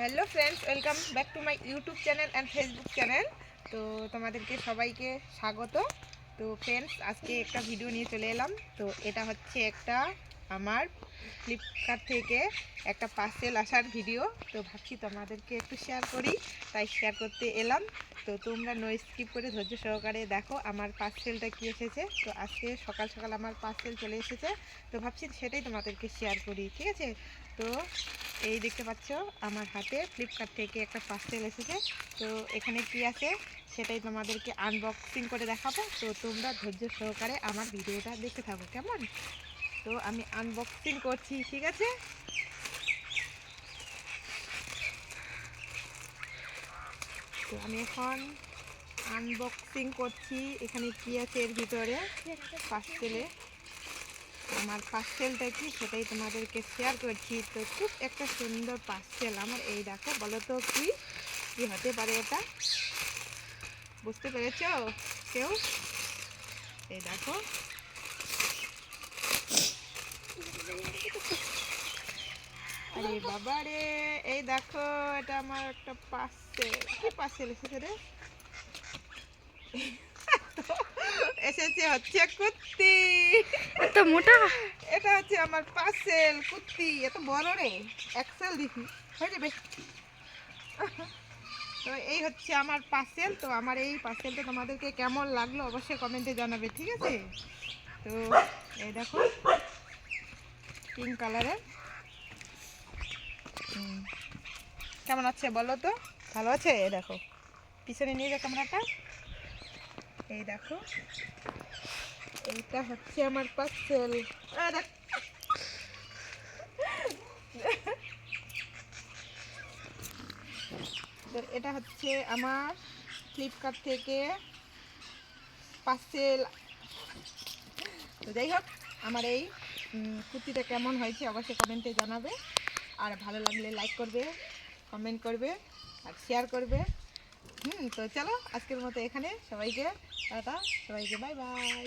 Hello friends, welcome back to my YouTube channel and Facebook channel. তো তোমাদেরকে সবাইকে স্বাগত। তো ফ্রেন্ডস, আজকে একটা ভিডিও নিয়ে চলে এলাম। তো এটা হচ্ছে একটা আমার ফ্লিপকার্ট থেকে একটা পার্সেল আসার ভিডিও তো ভাবছি তোমাদেরকে একটু শেয়ার করি। তাই শেয়ার করতে এলাম। তো তোমরা নো স্কিপ করে ধৈর্য সহকারে দেখো আমার পার্সেলটা কি এসেছে। তো আজকে সকাল সকাল আমার পার্সেল চলে এসেছে। তো ভাবছি সেটাই তোমাদেরকে শেয়ার করি, ঠিক আছে? তো এই দেখতে পাচ্ছ, আমার হাতে ফ্লিপকার্ট থেকে একটা পার্সেল এসেছে। তো এখানে কি আছে, সেটাই তোমাদেরকে আনবক্সিং করে দেখাবো। তো তোমরা ধৈর্য সহকারে আমার ভিডিওটা দেখতে থাকো, কেমন? তো আমি আনবক্সিং করছি, ঠিক আছে? তো আমি এখন আনবক্সিং করছি, এখানে কি আছে এর ভিতরে? পার্সেলে আমার পার্সেলটা কি সেটাই তোমাদেরকে শেয়ার করছি। তো খুব একটা সুন্দর পার্সেল আমার, এই দেখো, বলো তো কি? কি হতে পারে এটা বুঝতে পেরেছ? কেউ? এই দেখো। আরে বাবা রে এই দেখো এটা আমার একটা পার্সেল। কি পার্সেল এসেছে রে? এসেছে হচ্ছে কুত্তি। এত মোটা? এটা হচ্ছে আমার পার্সেল কুত্তি। এত বড় রে এক্সেল দেখি। হয়ে যাবে। তো এই হচ্ছে আমার পার্সেল। তো আমার এই পার্সেলটা তোমাদেরকে কেমন লাগল অবশ্যই কমেন্টে জানাবে ঠিক আছে? তো এই দেখো পিঙ্ক কালারের হুম। কেমন আছে বলো তো? ভালো আছে? দেখো। পিছনে নিয়ে যা ক্যামেরাটা। এই দেখো। এইটা হচ্ছে আমার পার্সেল। এটা হচ্ছে আমার ফ্লিপকার্ট থেকে পার্সেল। তো যাই হোক, আমার এই কুর্তিটা কেমন হয়েছে অবশ্যই কমেন্টে জানাবে। আর ভালো লাগলে লাইক করবে। কমেন্ট করবে আর শেয়ার করবে। হুম, তো চলো, আজকের মতো এখানে সবাইকে, টাটা, সবাইকে বাই বাই